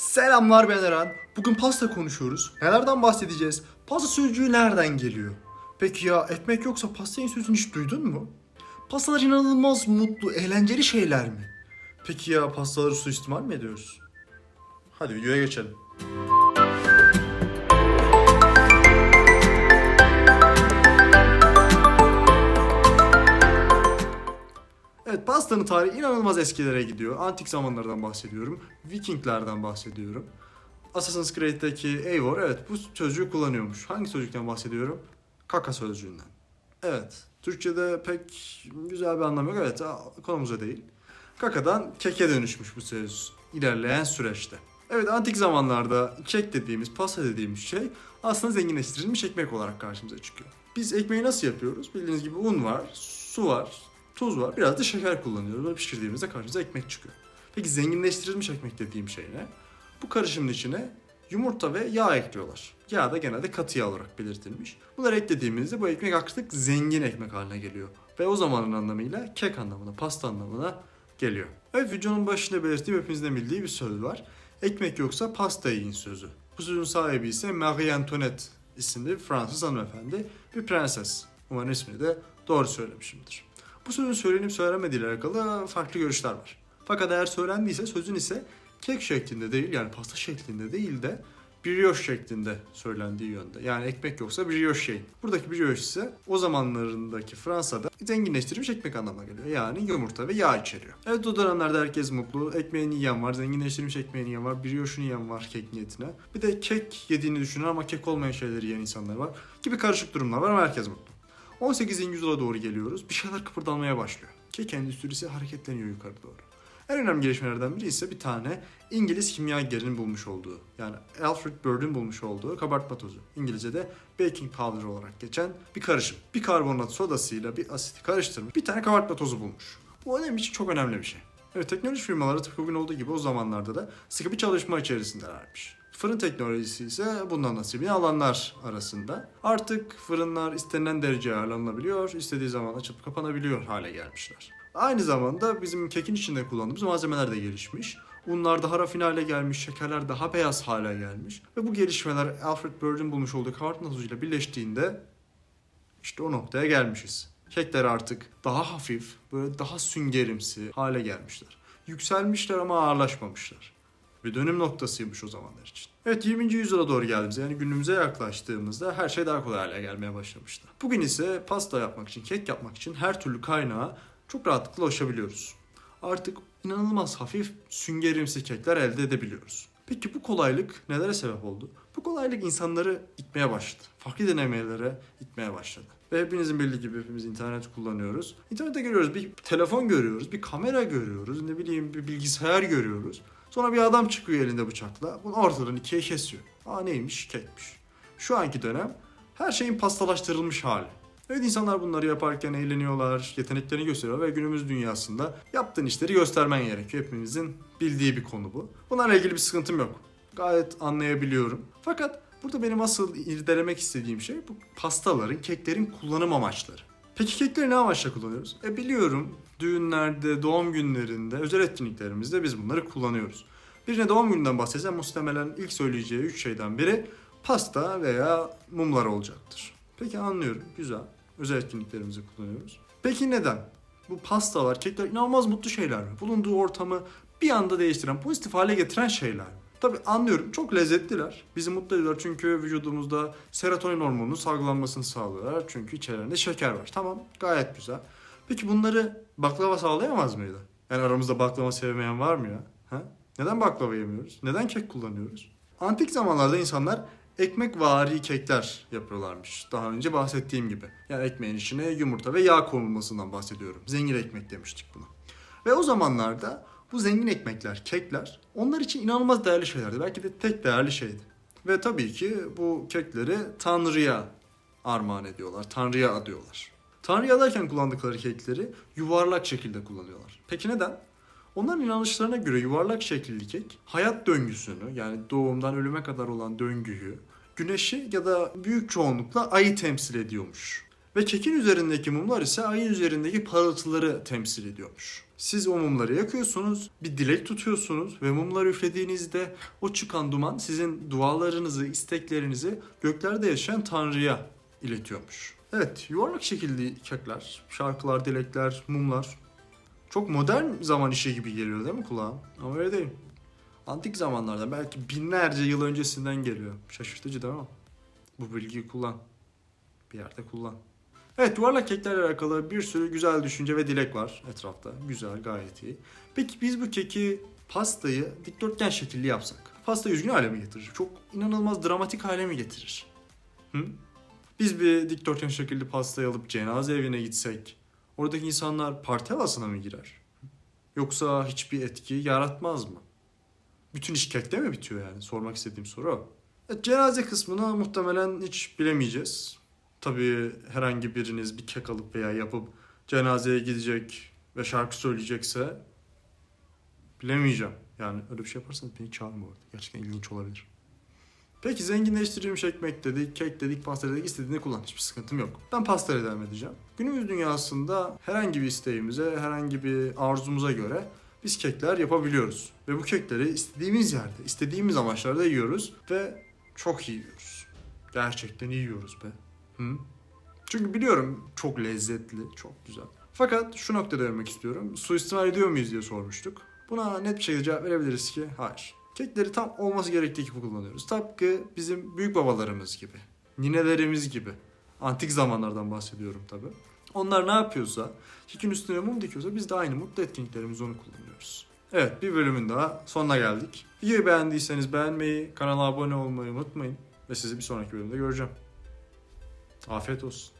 Selamlar ben Eren. Bugün pasta konuşuyoruz. Nelerden bahsedeceğiz? Pasta sözcüğü nereden geliyor? Peki ya ekmek yoksa pastayın sözünü hiç duydun mu? Pastalar inanılmaz mutlu, eğlenceli şeyler mi? Peki ya pastaları suistimal mi ediyoruz? Hadi videoya geçelim. Evet pastanın tarihi inanılmaz eskilere gidiyor. Antik zamanlardan bahsediyorum. Vikinglerden bahsediyorum. Assassin's Creed'deki Eivor evet bu sözcüğü kullanıyormuş. Hangi sözcükten bahsediyorum? Kaka sözcüğünden. Evet. Türkçe'de pek güzel bir anlam yok. Evet konumuza değil. Kakadan keke dönüşmüş bu söz ilerleyen süreçte. Evet antik zamanlarda kek dediğimiz, pasta dediğimiz şey aslında zenginleştirilmiş ekmek olarak karşımıza çıkıyor. Biz ekmeği nasıl yapıyoruz? Bildiğiniz gibi un var, su var, tuz var, biraz da şeker kullanıyoruz. Böyle pişirdiğimizde karşımıza ekmek çıkıyor. Peki zenginleştirilmiş ekmek dediğim şey ne? Bu karışımın içine yumurta ve yağ ekliyorlar. Yağ da genelde katı yağ olarak belirtilmiş. Bunları eklediğimizde bu ekmek artık zengin ekmek haline geliyor. Ve o zamanın anlamıyla kek anlamına, pasta anlamına geliyor. Evet videonun başında belirttiğim hepinizin bildiği bir söz var. Ekmek yoksa pasta yiyin sözü. Bu sözün sahibi ise Marie Antoinette isimli Fransız hanımefendi, bir prenses. Umarım ismini de doğru söylemişimdir. Bu sözün söylenip söylenmediği ile alakalı farklı görüşler var. Fakat eğer söylendiyse sözün ise kek şeklinde değil yani pasta şeklinde değil de brioche şeklinde söylendiği yönde. Yani ekmek yoksa brioche şey. Buradaki brioche ise o zamanlarındaki Fransa'da zenginleştirilmiş ekmek anlamına geliyor. Yani yumurta ve yağ içeriyor. Evet o dönemlerde herkes mutlu. Ekmeğini yiyen var, zenginleştirilmiş ekmeğini yiyen var, brioche'unu yiyen var kek niyetine. Bir de kek yediğini düşünen ama kek olmayan şeyleri yiyen insanlar var. Gibi karışık durumlar var ama herkes mutlu. 18. yüzyıla doğru geliyoruz. Bir şeyler kıpırdanmaya başlıyor. Kek endüstrisi hareketleniyor yukarı doğru. En önemli gelişmelerden biri ise bir tane İngiliz kimyagerin bulmuş olduğu yani Alfred Bird'ün bulmuş olduğu kabartma tozu. İngilizce'de baking powder olarak geçen bir karışım. Bir karbonat sodasıyla bir asiti karıştırmış bir tane kabartma tozu bulmuş. Bu önemli için çok önemli bir şey. Evet teknoloji firmaları tıpkı bugün olduğu gibi o zamanlarda da sıkı bir çalışma içerisindelermiş. Fırın teknolojisi ise bundan nasibini alanlar arasında. Artık fırınlar istenilen dereceye ayarlanabiliyor, istediği zaman açıp kapanabiliyor hale gelmişler. Aynı zamanda bizim kekin içinde kullandığımız malzemeler de gelişmiş. Unlar daha rafine hale gelmiş, şekerler daha beyaz hale gelmiş. Ve bu gelişmeler Alfred Bird'ün bulmuş olduğu kabartma tozuyla birleştiğinde işte o noktaya gelmişiz. Kekler artık daha hafif, böyle daha süngerimsi hale gelmişler. Yükselmişler ama ağırlaşmamışlar. Bir dönüm noktasıymış o zamanlar için. Evet 20. yüzyıla doğru geldiğimizde yani günümüze yaklaştığımızda her şey daha kolay hale gelmeye başlamıştı. Bugün ise pasta yapmak için, kek yapmak için her türlü kaynağa çok rahatlıkla ulaşabiliyoruz. Artık inanılmaz hafif süngerimsi kekler elde edebiliyoruz. Peki bu kolaylık nelere sebep oldu? Bu kolaylık insanları itmeye başladı. Farklı denemelere itmeye başladı. Ve hepinizin bildiği gibi hepimiz internet kullanıyoruz. İnternette görüyoruz, bir telefon görüyoruz, bir kamera görüyoruz, ne bileyim bir bilgisayar görüyoruz. Sonra bir adam çıkıyor elinde bıçakla. Bunu ortadan ikiye kesiyor. Aa neymiş? Kekmiş. Şu anki dönem her şeyin pastalaştırılmış hali. Evet insanlar bunları yaparken eğleniyorlar, yeteneklerini gösteriyorlar ve günümüz dünyasında yaptığın işleri göstermen gerekiyor. Hepimizin bildiği bir konu bu. Bunlarla ilgili bir sıkıntım yok. Gayet anlayabiliyorum. Fakat burada benim asıl irdelemek istediğim şey bu pastaların, keklerin kullanım amaçları. Peki kekleri ne amaçla kullanıyoruz? E biliyorum düğünlerde, doğum günlerinde, özel etkinliklerimizde biz bunları kullanıyoruz. Birine doğum gününden bahsetsem muhtemelen ilk söyleyeceği üç şeyden biri pasta veya mumlar olacaktır. Peki anlıyorum, güzel. Özel etkinliklerimizi kullanıyoruz. Peki neden? Bu pastalar, kekler inanılmaz mutlu şeyler mi? Bulunduğu ortamı bir anda değiştiren, pozitif hale getiren şeyler mi? Tabii anlıyorum çok lezzetliler. Bizi mutlu ediyorlar çünkü vücudumuzda serotonin hormonunun salgılanmasını sağlıyorlar. Çünkü içerilerinde şeker var. Tamam gayet güzel. Peki bunları baklava sağlayamaz mıydı? Yani aramızda baklava sevmeyen var mı ya? Ha? Neden baklava yemiyoruz? Neden kek kullanıyoruz? Antik zamanlarda insanlar ekmek vari kekler yapıyorlarmış. Daha önce bahsettiğim gibi. Yani ekmeğin içine yumurta ve yağ konulmasından bahsediyorum. Zengin ekmek demiştik buna. Ve o zamanlarda bu zengin ekmekler, kekler onlar için inanılmaz değerli şeylerdi. Belki de tek değerli şeydi. Ve tabii ki bu kekleri Tanrı'ya armağan ediyorlar. Tanrı'ya adıyorlar. Tanrı'ya adarken kullandıkları kekleri yuvarlak şekilde kullanıyorlar. Peki neden? Onların inanışlarına göre yuvarlak şekilli kek hayat döngüsünü yani doğumdan ölüme kadar olan döngüyü güneşi ya da büyük çoğunlukla ayı temsil ediyormuş. Ve kekin üzerindeki mumlar ise ayın üzerindeki parıltıları temsil ediyormuş. Siz o mumları yakıyorsunuz, bir dilek tutuyorsunuz ve mumları üflediğinizde o çıkan duman sizin dualarınızı, isteklerinizi göklerde yaşayan Tanrı'ya iletiyormuş. Evet, yuvarlak şekilli kekler, şarkılar, dilekler, mumlar. Çok modern zaman işi gibi geliyor değil mi kulağa? Ama öyle değil. Antik zamanlardan belki binlerce yıl öncesinden geliyor. Şaşırtıcı değil mi? Bu bilgiyi kullan. Bir yerde kullan. Evet yuvarlak keklerle alakalı bir sürü güzel düşünce ve dilek var etrafta. Güzel gayet iyi. Peki biz bu keki pastayı dikdörtgen şekilli yapsak. Pasta üzgün hale mi getirir? Çok inanılmaz dramatik hale mi getirir? Hı? Biz bir dikdörtgen şekilli pastayı alıp cenaze evine gitsek oradaki insanlar parti havasına mı girer? Yoksa hiçbir etki yaratmaz mı? Bütün iş kekte mi bitiyor yani? Sormak istediğim soru o. Evet, cenaze kısmını muhtemelen hiç bilemeyeceğiz. Tabii herhangi biriniz bir kek alıp veya yapıp cenazeye gidecek ve şarkı söyleyecekse bilemeyeceğim. Yani öyle bir şey yaparsanız beni çağırın bu arada. Gerçekten ilginç olabilir. Peki zenginleştirilmiş ekmek dedik, kek dedik, pasta dedik, istediğini kullan. Hiçbir sıkıntım yok. Ben pastayla devam edeceğim. Günümüz dünyasında herhangi bir isteğimize, herhangi bir arzumuza göre biz kekler yapabiliyoruz. Ve bu kekleri istediğimiz yerde, istediğimiz amaçlarda yiyoruz ve çok iyi yiyoruz. Gerçekten iyi yiyoruz be. Hı? Çünkü biliyorum çok lezzetli, çok güzel. Fakat şu noktada dönmek istiyorum. Suistimal ediyor muyuz diye sormuştuk. Buna net bir şekilde cevap verebiliriz ki hayır. Kekleri tam olması gerektiği gibi kullanıyoruz. Tıpkı bizim büyük babalarımız gibi, ninelerimiz gibi. Antik zamanlardan bahsediyorum tabi. Onlar ne yapıyorsa, kekin üstüne mum dikiyorsa biz de aynı mutlu etkinliklerimizi onu kullanıyoruz. Evet bir bölümün daha sonuna geldik. Videoyu beğendiyseniz beğenmeyi, kanala abone olmayı unutmayın. Ve sizi bir sonraki bölümde göreceğim. Afiyet olsun.